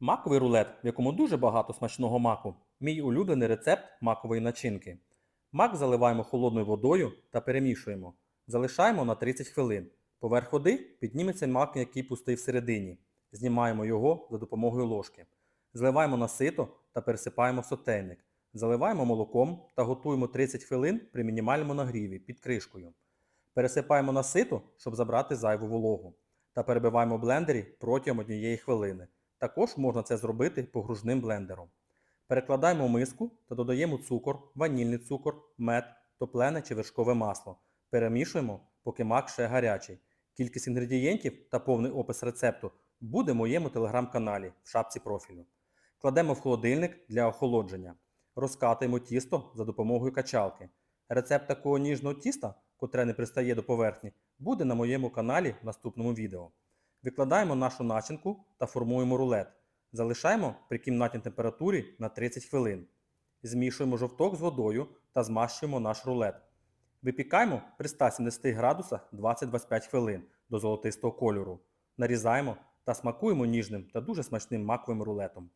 Маковий рулет, в якому дуже багато смачного маку. Мій улюблений рецепт макової начинки. Мак заливаємо холодною водою та перемішуємо. Залишаємо на 30 хвилин. Поверх води підніметься мак, який пустий всередині. Знімаємо його за допомогою ложки. Зливаємо на сито та пересипаємо в сотейник. Заливаємо молоком та готуємо 30 хвилин при мінімальному нагріві під кришкою. Пересипаємо на сито, щоб забрати зайву вологу. Та перебиваємо в блендері протягом однієї хвилини. Також можна це зробити погружним блендером. Перекладаємо миску та додаємо цукор, ванільний цукор, мед, топлене чи вершкове масло. Перемішуємо, поки мак ще гарячий. Кількість інгредієнтів та повний опис рецепту буде в моєму телеграм-каналі в шапці профілю. Кладемо в холодильник для охолодження. Розкатуємо тісто за допомогою качалки. Рецепт такого ніжного тіста, котре не пристає до поверхні, буде на моєму каналі в наступному відео. Викладаємо нашу начинку та формуємо рулет. Залишаємо при кімнатній температурі на 30 хвилин. Змішуємо жовток з водою та змащуємо наш рулет. Випікаємо при 170 градусах 20-25 хвилин до золотистого кольору. Нарізаємо та смакуємо ніжним та дуже смачним маковим рулетом.